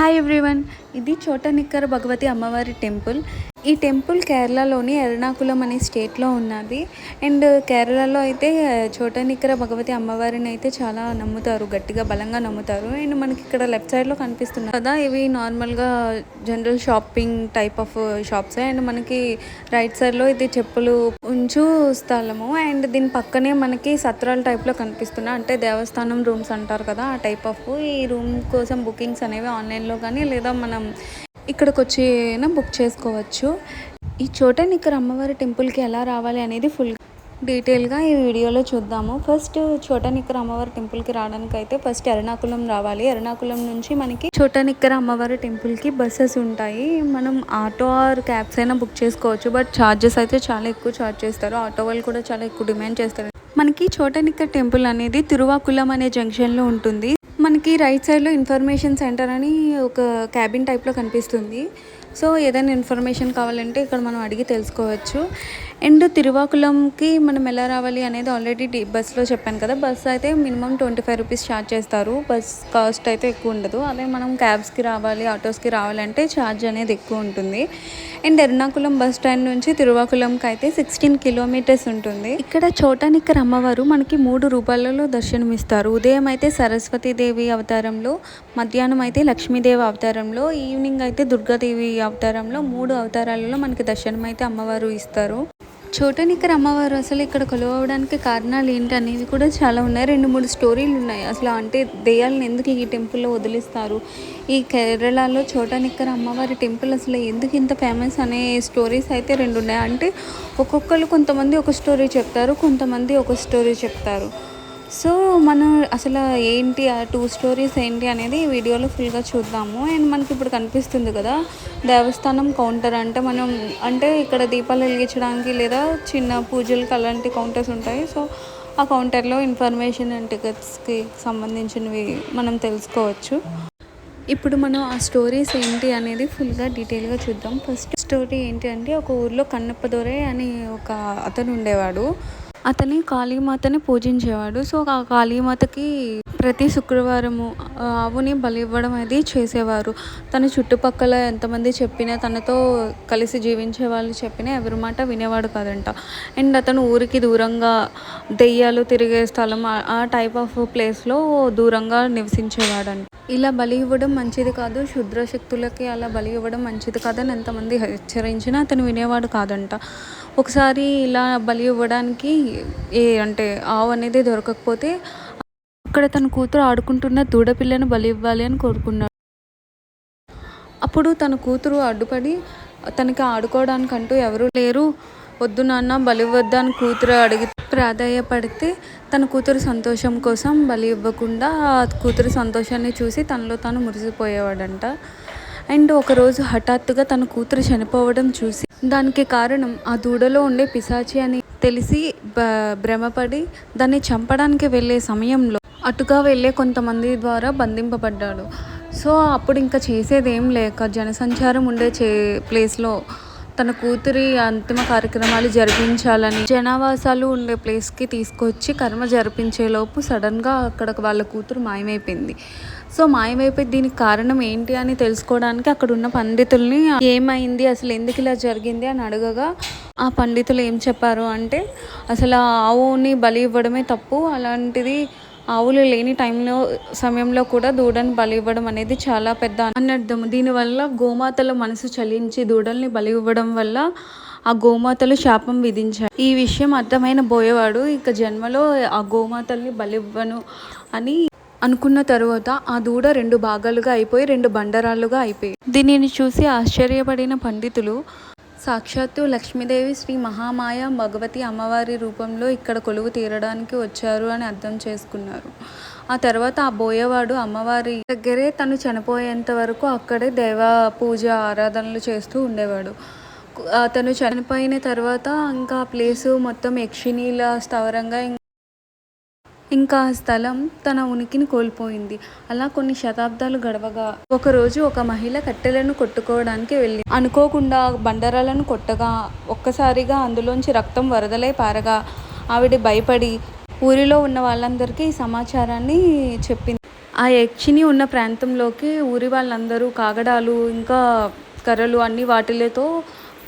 Hi everyone ఇది చోటనిక్కర భగవతి అమ్మవారి temple. ఈ టెంపుల్ కేరళలోని ఎర్నాకులం అనే స్టేట్లో ఉన్నది. అండ్ కేరళలో అయితే చోటనిక్కర భగవతి అమ్మవారిని అయితే చాలా నమ్ముతారు గట్టిగా బలంగా నమ్ముతారు. అండ్ మనకి ఇక్కడ లెఫ్ట్ సైడ్లో కనిపిస్తున్నాయి కదా ఇవి నార్మల్గా general shopping type of shops. And మనకి రైట్ సైడ్లో ఇది చెప్పులు ఉంచు స్థలము. అండ్ దీని పక్కనే మనకి సత్రాల టైప్లో కనిపిస్తున్నాయి అంటే దేవస్థానం రూమ్స్ అంటారు కదా ఆ టైప్ ఆఫ్ ఈ రూమ్ కోసం బుకింగ్స్ అనేవి ఆన్లైన్లో కానీ లేదా మనం ఇక్కడికి వచ్చి అయినా బుక్ చేసుకోవచ్చు. ఈ చోట ఇక్కడ అమ్మవారి టెంపుల్కి ఎలా రావాలి అనేది ఫుల్ డీటెయిల్గా ఈ వీడియోలో చూద్దాము. ఫస్ట్ చోటనిక్కర అమ్మవారి టెంపుల్కి రావడానికి అయితే ఫస్ట్ ఎర్నాకుళం రావాలి. ఎర్నాకుళం నుంచి మనకి చోటనిక్కర అమ్మవారి టెంపుల్కి బస్సెస్ ఉంటాయి. మనం ఆటో ఆర్ క్యాబ్స్ అయినా బుక్ చేసుకోవచ్చు. బట్ ఛార్జెస్ అయితే చాలా ఎక్కువ ఛార్జ్ చేస్తారు. ఆటో వాళ్ళు కూడా చాలా ఎక్కువ డిమాండ్ చేస్తారు. మనకి చోటనిక్కర్ టెంపుల్ అనేది తిరువాకుళం అనే జంక్షన్లో ఉంటుంది. మనకి రైట్ సైడ్లో ఇన్ఫర్మేషన్ సెంటర్ అని ఒక క్యాబిన్ టైప్లో కనిపిస్తుంది. సో ఏదైనా ఇన్ఫర్మేషన్ కావాలంటే ఇక్కడ మనం అడిగి తెలుసుకోవచ్చు. అండ్ తిరువాకుళంకి మనం ఎలా రావాలి అనేది ఆల్రెడీ డి బస్లో చెప్పాను కదా. బస్ అయితే minimum twenty five rupees charge చేస్తారు. బస్ కాస్ట్ అయితే ఎక్కువ ఉండదు. అదే మనం క్యాబ్స్కి రావాలి ఆటోస్కి రావాలంటే ఛార్జ్ అనేది ఎక్కువ ఉంటుంది. అండ్ ఎర్నాకుళం బస్ స్టాండ్ నుంచి తిరువాకుళంకి అయితే సిక్స్టీన్ కిలోమీటర్స్ ఉంటుంది. ఇక్కడ చోటానిక్కర అమ్మవారు మనకి మూడు రూపాయలలో దర్శనమిస్తారు. ఉదయం అయితే సరస్వతీదేవి అవతారంలో మధ్యాహ్నం అయితే లక్ష్మీదేవి అవతారంలో ఈవినింగ్ అయితే దుర్గాదేవి అవతారంలో మూడు అవతారాలలో మనకి దర్శనం అయితే అమ్మవారు ఇస్తారు. చోటనిక్కర అమ్మవారు అసలు ఇక్కడ కొలవడానికి కారణాలు ఏంటి అనేవి కూడా చాలా ఉన్నాయి. రెండు మూడు స్టోరీలు ఉన్నాయి. అసలు అంటే దెయ్యాలను ఎందుకు ఈ టెంపుల్లో వదిలిస్తారు? ఈ కేరళలో చోటనిక్కర అమ్మవారి టెంపుల్ అసలు ఎందుకు ఇంత ఫేమస్ అనే స్టోరీస్ అయితే రెండు ఉన్నాయి. అంటే ఒక్కొక్కరు కొంతమంది ఒక స్టోరీ చెప్తారు కొంతమంది ఒక స్టోరీ చెప్తారు. సో మనం అసలు ఏంటి ఆ టూ స్టోరీస్ ఏంటి అనేది ఈ వీడియోలో ఫుల్గా చూద్దాము. అండ్ మనకి ఇప్పుడు కనిపిస్తుంది కదా దేవస్థానం కౌంటర్ అంటే మనం అంటే ఇక్కడ దీపాలు వెలిగించడానికి లేదా చిన్న పూజలకు అలాంటి కౌంటర్స్ ఉంటాయి. సో ఆ కౌంటర్లో ఇన్ఫర్మేషన్ అండ్ టికెట్స్కి సంబంధించినవి మనం తెలుసుకోవచ్చు. ఇప్పుడు మనం ఆ స్టోరీస్ ఏంటి అనేది ఫుల్గా డీటెయిల్గా చూద్దాం. ఫస్ట్ స్టోరీ ఏంటి అంటే ఒక ఊర్లో కన్నప్పదొరే అని ఒక అతను ఉండేవాడు. అతని కాళీమాతని పూజించేవాడు. సో ఆ కాళీమాతకి ప్రతి శుక్రవారము ఆవుని బలి ఇవ్వడం అనేది చేసేవారు. తన చుట్టుపక్కల ఎంతమంది చెప్పినా తనతో కలిసి జీవించే వాళ్ళు చెప్పినా ఎవరి మాట వినేవాడు కాదంట. అండ్ అతను ఊరికి దూరంగా దెయ్యాలు తిరిగే స్థలం ఆ టైప్ ఆఫ్ ప్లేస్లో దూరంగా నివసించేవాడంట. ఇలా బలి ఇవ్వడం మంచిది కాదు. క్షుద్ర శక్తులకి అలా బలి ఇవ్వడం మంచిది కాదని ఎంతమంది హెచ్చరించినా అతను వినేవాడు కాదంట. ఒకసారి ఇలా బలి ఇవ్వడానికి ఏ అంటే ఆవు అనేది దొరకకపోతే అక్కడ తన కూతురు ఆడుకుంటున్న దూడపిల్లను బలి ఇవ్వాలి అని కోరుకున్నాడు. అప్పుడు తన కూతురు అడ్డుపడి తనకి ఆడుకోవడానికంటూ ఎవరూ లేరు. వద్దు నాన్న బలి అని కూతురు అడిగి ప్రాధాయపడితే తన కూతురు సంతోషం కోసం బలి ఇవ్వకుండా ఆ కూతురు సంతోషాన్ని చూసి తనలో తాను మురిసిపోయేవాడంట. అండ్ ఒకరోజు హఠాత్తుగా తన కూతురు చనిపోవడం చూసి దానికి కారణం ఆ దూడలో ఉండే పిశాచి అని తెలిసి భ్రమపడి దాన్ని చంపడానికి వెళ్ళే సమయంలో అటుగా వెళ్ళే కొంతమంది ద్వారా బంధింపబడ్డాడు. సో అప్పుడు ఇంకా చేసేది ఏం లేక జనసంచారం ఉండే చే ప్లేస్లో తన కూతురి అంతిమ కార్యక్రమాలు జరిపించాలని జనావాసాలు ఉండే ప్లేస్కి తీసుకొచ్చి కర్మ జరిపించేలోపు సడన్గా అక్కడ వాళ్ళ కూతురు మాయమైపోయింది. సో మాయమైపోయి దీనికి కారణం ఏంటి అని తెలుసుకోవడానికి అక్కడ ఉన్న పండితుల్ని ఏమైంది అసలు ఎందుకు ఇలా జరిగింది అని అడగగా ఆ పండితులు ఏం చెప్పారు అంటే అసలు ఆ ఆవుని బలి ఇవ్వడమే తప్పు అలాంటిది ఆవులు లేని టైంలో సమయంలో కూడా దూడని బలి ఇవ్వడం అనేది చాలా పెద్ద అనర్థం దీనివల్ల గోమాతల మనసు చలించి దూడల్ని బలి ఇవ్వడం వల్ల ఆ గోమాతలు శాపం విధించాయి. ఈ విషయం అర్థమైన బోయేవాడు ఇక జన్మలో ఆ గోమాతల్ని బలివ్వను అని అనుకున్న తరువాత ఆ దూడ రెండు భాగాలుగా అయిపోయి రెండు బండరాళ్ళుగా అయిపోయి. దీనిని చూసి ఆశ్చర్యపడిన పండితులు సాక్షాత్తు లక్ష్మీదేవి శ్రీ మహామాయ భగవతి అమ్మవారి రూపంలో ఇక్కడ కొలువు తీరడానికి వచ్చారు అని అర్థం చేసుకున్నారు. ఆ తర్వాత ఆ బోయేవాడు అమ్మవారి దగ్గరే తను చనిపోయేంత వరకు అక్కడే దేవ పూజ ఆరాధనలు చేస్తూ ఉండేవాడు. అతను చనిపోయిన తర్వాత ఇంకా ప్లేసు మొత్తం యక్షిణీల స్థావరంగా ఇంకా ఆ స్థలం తన ఉనికిని కోల్పోయింది. అలా కొన్ని శతాబ్దాలు గడవగా ఒకరోజు ఒక మహిళ కట్టెలను కొట్టుకోవడానికి వెళ్ళి అనుకోకుండా బండరాలను కొట్టగా ఒక్కసారిగా అందులోంచి రక్తం వరదలై పారగా ఆవిడ భయపడి ఊరిలో ఉన్న వాళ్ళందరికీ ఈ సమాచారాన్ని చెప్పింది. ఆ యక్షిని ఉన్న ప్రాంతంలోకి ఊరి వాళ్ళందరూ కాగడాలు ఇంకా కర్రలు అన్ని వాటిలతో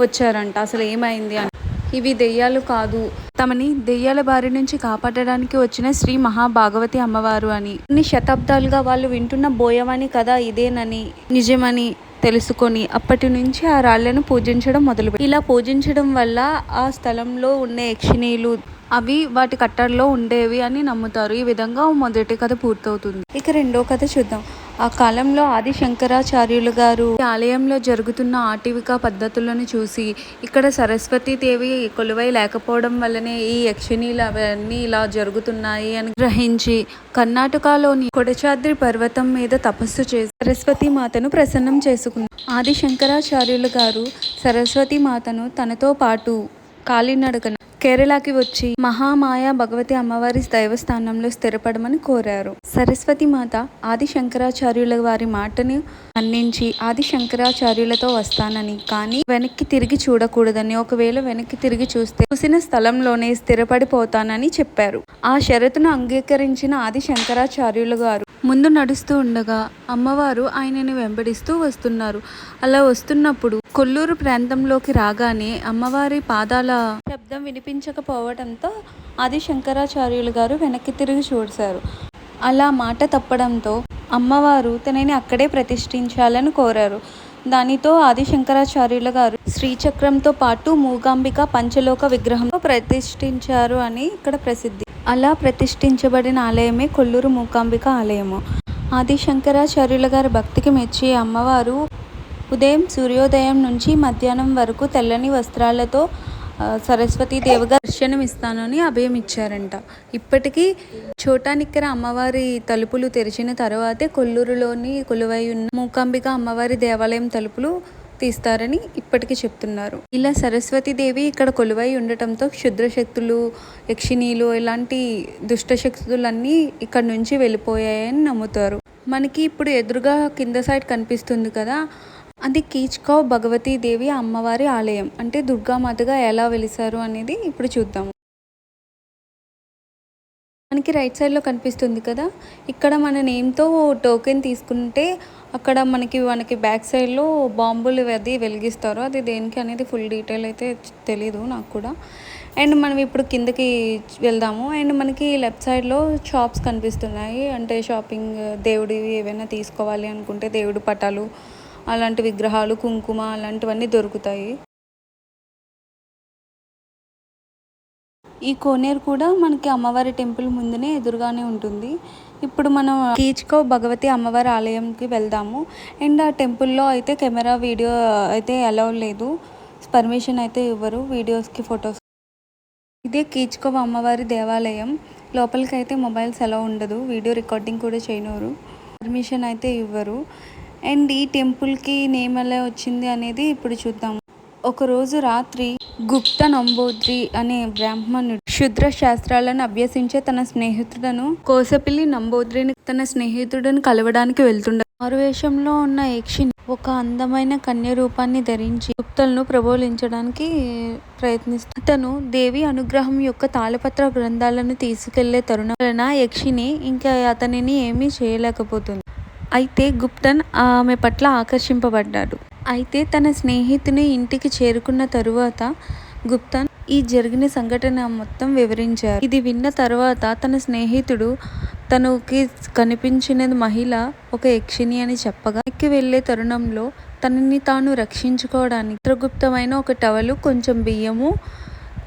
వచ్చారంట. అసలు ఏమైంది అని. ఇవి దెయ్యాలు కాదు. తమని దెయ్యాల బారి నుంచి కాపాడడానికి వచ్చిన శ్రీ మహాభాగవతి అమ్మవారు అని. కొన్ని శతాబ్దాలుగా వాళ్ళు వింటున్న బోయమని కథ ఇదేనని నిజమని తెలుసుకొని అప్పటి నుంచి ఆ రాళ్ళను పూజించడం మొదలు ఇలా పూజించడం వల్ల ఆ స్థలంలో ఉండే యక్షిణీలు అవి వాటి కట్టడలో ఉండేవి అని నమ్ముతారు. ఈ విధంగా మొదటి కథ పూర్తవుతుంది. ఇక రెండో కథ చూద్దాం. ఆ కాలంలో ఆది శంకరాచార్యులు గారు ఈ ఆలయంలో జరుగుతున్న ఆటివిక పద్ధతులను చూసి ఇక్కడ సరస్వతి దేవి కొలువై లేకపోవడం వల్లనే ఈ యక్షిణీలు అవన్నీ ఇలా జరుగుతున్నాయి అని గ్రహించి కర్ణాటకలోని కొడచాద్రి పర్వతం మీద తపస్సు చేసి సరస్వతి మాతను ప్రసన్నం చేసుకుంది ఆది శంకరాచార్యులు గారు సరస్వతి మాతను తనతో పాటు కాలినడకన కేరళకి వచ్చి మహామాయ భగవతి అమ్మవారి దైవస్థానంలో స్థిరపడమని కోరారు. సరస్వతి మాత ఆది శంకరాచార్యుల వారి మాటను మన్నించి ఆది శంకరాచార్యులతో వస్తానని కానీ వెనక్కి తిరిగి చూడకూడదని ఒకవేళ వెనక్కి తిరిగి చూస్తే చూసిన స్థలంలోనే స్థిరపడిపోతానని చెప్పారు. ఆ షరతును అంగీకరించిన ఆది శంకరాచార్యులు గారు ముందు నడుస్తూ ఉండగా అమ్మవారు ఆయనని వెంబడిస్తూ వస్తున్నారు. అలా వస్తున్నప్పుడు కొల్లూరు ప్రాంతంలోకి రాగానే అమ్మవారి పాదాల శబ్దం వినిపించకపోవడంతో ఆది శంకరాచార్యులు గారు వెనక్కి తిరిగి చూశారు. అలా మాట తప్పడంతో అమ్మవారు తనని అక్కడే ప్రతిష్ఠించాలని కోరారు. దానితో ఆది శంకరాచార్యుల గారు శ్రీచక్రంతో పాటు మూగాంబిక పంచలోక విగ్రహంలో ప్రతిష్ఠించారు అని ఇక్కడ ప్రసిద్ధి అలా ప్రతిష్ఠించబడిన ఆలయమే కొల్లూరు మూకాంబిక ఆలయము. ఆది శంకరాచార్యుల గారి భక్తికి మెచ్చి అమ్మవారు ఉదయం సూర్యోదయం నుంచి మధ్యాహ్నం వరకు తెల్లని వస్త్రాలతో సరస్వతీ దేవిగా దర్శనం ఇస్తానని అభయం ఇచ్చారంట. ఇప్పటికీ చోటానిక్కర అమ్మవారి తలుపులు తెరిచిన తర్వాతే కొల్లూరులోని కొలువై ఉన్న మూకాంబిక అమ్మవారి దేవాలయం తలుపులు తీస్తారని ఇప్పటికీ చెప్తున్నారు. ఇలా సరస్వతీదేవి ఇక్కడ కొలువై ఉండటంతో క్షుద్ర శక్తులు యక్షిణీలు ఇలాంటి దుష్టశక్తులన్నీ ఇక్కడ నుంచి వెళ్ళిపోయాయని నమ్ముతారు. మనకి ఇప్పుడు ఎదురుగా కింద సైడ్ కనిపిస్తుంది కదా అది కీచ్కావ్ భగవతీదేవి అమ్మవారి ఆలయం. అంటే దుర్గామాతగా ఎలా వెలిసారు అనేది ఇప్పుడు చూద్దాము మనకి రైట్ సైడ్లో కనిపిస్తుంది కదా. ఇక్కడ మన నేమ్తో టోకెన్ తీసుకుంటే అక్కడ మనకి మనకి బ్యాక్ సైడ్లో బాంబులు అది వెలిగిస్తారు. అది దేనికి అనేది ఫుల్ డీటెయిల్ అయితే తెలీదు నాకు కూడా. అండ్ మనం ఇప్పుడు కిందకి వెళ్దాము. అండ్ మనకి లెఫ్ట్ సైడ్లో షాప్స్ కనిపిస్తున్నాయి. అంటే షాపింగ్ దేవుడివి ఏవైనా తీసుకోవాలి అనుకుంటే దేవుడి పటాలు అలాంటి విగ్రహాలు కుంకుమ అలాంటివన్నీ దొరుకుతాయి. ఈ కోనేరు కూడా మనకి అమ్మవారి టెంపుల్ ముందునే ఎదురుగానే ఉంటుంది. ఇప్పుడు మనం కీచ్కో భగవతి అమ్మవారి ఆలయంకి వెళ్దాము. అండ్ ఆ టెంపుల్లో అయితే కెమెరా వీడియో అయితే అలౌ లేదు. పర్మిషన్ అయితే ఇవ్వరు. వీడియోస్కి ఫొటోస్. ఇదే కీచ్కో అమ్మవారి దేవాలయం. లోపలికి అయితే మొబైల్స్ ఎలా ఉండదు. వీడియో రికార్డింగ్ కూడా చేయనోరు. పర్మిషన్ అయితే ఇవ్వరు. అండ్ ఈ టెంపుల్కి నేమ్ ఎలా వచ్చింది అనేది ఇప్పుడు చూద్దాం. ఒకరోజు రాత్రి గుప్త నంబోద్రి అనే బ్రాహ్మణుడు శుద్ర శాస్త్రాలను అభ్యసించే తన స్నేహితుడను కోసపిల్లి నంబోద్రిని తన స్నేహితుడిని కలవడానికి వెళ్తుండ మారువేషంలో ఉన్న యక్షిని ఒక అందమైన కన్య రూపాన్ని ధరించి గుప్తలను ప్రబోధించడానికి ప్రయత్నిస్తుంది అతను దేవి అనుగ్రహం యొక్క తాళపత్ర గ్రంథాలను తీసుకెళ్ళే తరుణం వలన యక్షిని ఇంకా అతనిని ఏమీ చేయలేకపోతుంది. అయితే గుప్తన్ ఆమె పట్ల ఆకర్షింపబడ్డాడు. అయితే తన స్నేహితుని ఇంటికి చేరుకున్న తరువాత గుప్తా ఈ జరిగిన సంఘటన మొత్తం వివరించారు. ఇది విన్న తర్వాత తన స్నేహితుడు తనకి కనిపించిన మహిళ ఒక యక్షిణి అని చెప్పగా ఎక్కి వెళ్ళే తరుణంలో తనని తాను రక్షించుకోవడానికి చిత్రగుప్తమైన ఒక టవలు కొంచెం బియ్యము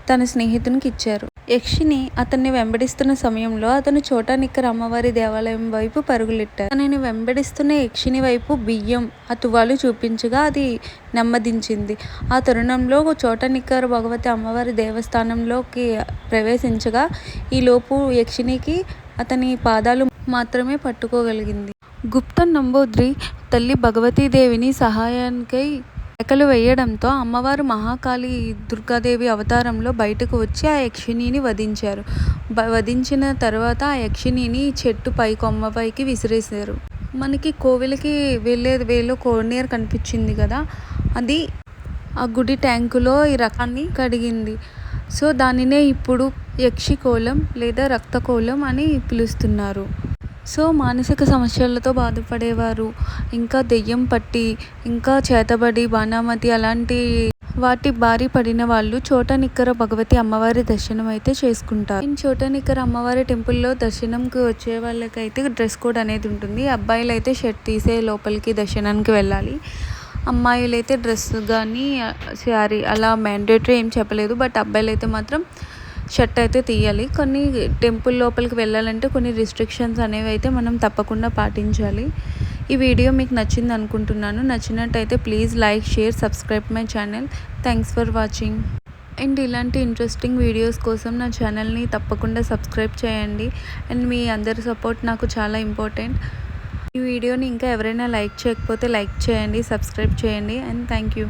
తన స్నేహితునికి ఇచ్చారు. యక్షిని అతన్ని వెంబడిస్తున్న సమయంలో అతను చోటానిక్కర అమ్మవారి దేవాలయం వైపు పరుగులెట్టారు. తనని వెంబడిస్తున్న యక్షిని వైపు బియ్యం ఆ తువాలు చూపించగా అది నెమ్మదించింది. ఆ తరుణంలో చోటనిక్కర భగవతి అమ్మవారి దేవస్థానంలోకి ప్రవేశించగా ఈలోపు యక్షినికి అతని పాదాలు మాత్రమే పట్టుకోగలిగింది. గుప్త నంబూద్రి తల్లి భగవతీదేవిని సహాయానికై కేకలు వేయడంతో అమ్మవారు మహాకాళి దుర్గాదేవి అవతారంలో బయటకు వచ్చి ఆ యక్షిణిని వధించారు. వధించిన తర్వాత ఆ యక్షిణిని చెట్టు పై కొమ్మపైకి విసిరేశారు. మనకి కోవిలకి వెళ్ళే వేలో కోనేరు కనిపించింది కదా అది ఆ గుడి ట్యాంకులో ఈ రకాన్ని కడిగింది. సో దానినే ఇప్పుడు యక్షికోలం లేదా రక్తకోలం అని పిలుస్తున్నారు. సో మానసిక సమస్యలతో బాధపడేవారు. ఇంకా దెయ్యం పట్టి ఇంకా చేతబడి బాణామతి అలాంటి వాటి బారి పడిన వాళ్ళు చోటా నిక్కర భగవతి అమ్మవారి దర్శనం అయితే చేసుకుంటారు. ఇన్ చోటా నిక్కర అమ్మవారి టెంపుల్లో దర్శనంకి వచ్చే వాళ్ళకైతే డ్రెస్ కోడ్ అనేది ఉంటుంది. అబ్బాయిలు అయితే షర్ట్ తీసే లోపలికి దర్శనానికి వెళ్ళాలి. అమ్మాయిలు అయితే డ్రెస్ కానీ శారీ అలా మ్యాండేటరీ ఏం చెప్పలేదు. బట్ అబ్బాయిలు అయితే మాత్రం షర్ట్ అయితే తీయాలి. కొన్ని టెంపుల్ లోపలికి వెళ్ళాలంటే కొన్ని రిస్ట్రిక్షన్స్ అనేవి అయితే మనం తప్పకుండా పాటించాలి. ఈ వీడియో మీకు నచ్చింది అనుకుంటున్నాను. నచ్చినట్టయితే please like share subscribe my channel. Thanks for watching. And ఇలాంటి ఇంట్రెస్టింగ్ వీడియోస్ కోసం నా ఛానల్ని తప్పకుండా సబ్స్క్రైబ్ చేయండి. అండ్ మీ అందరి సపోర్ట్ నాకు చాలా ఇంపార్టెంట్. ఈ వీడియోని ఇంకా ఎవరైనా లైక్ చేయకపోతే లైక్ చేయండి సబ్స్క్రైబ్ చేయండి. And thank you.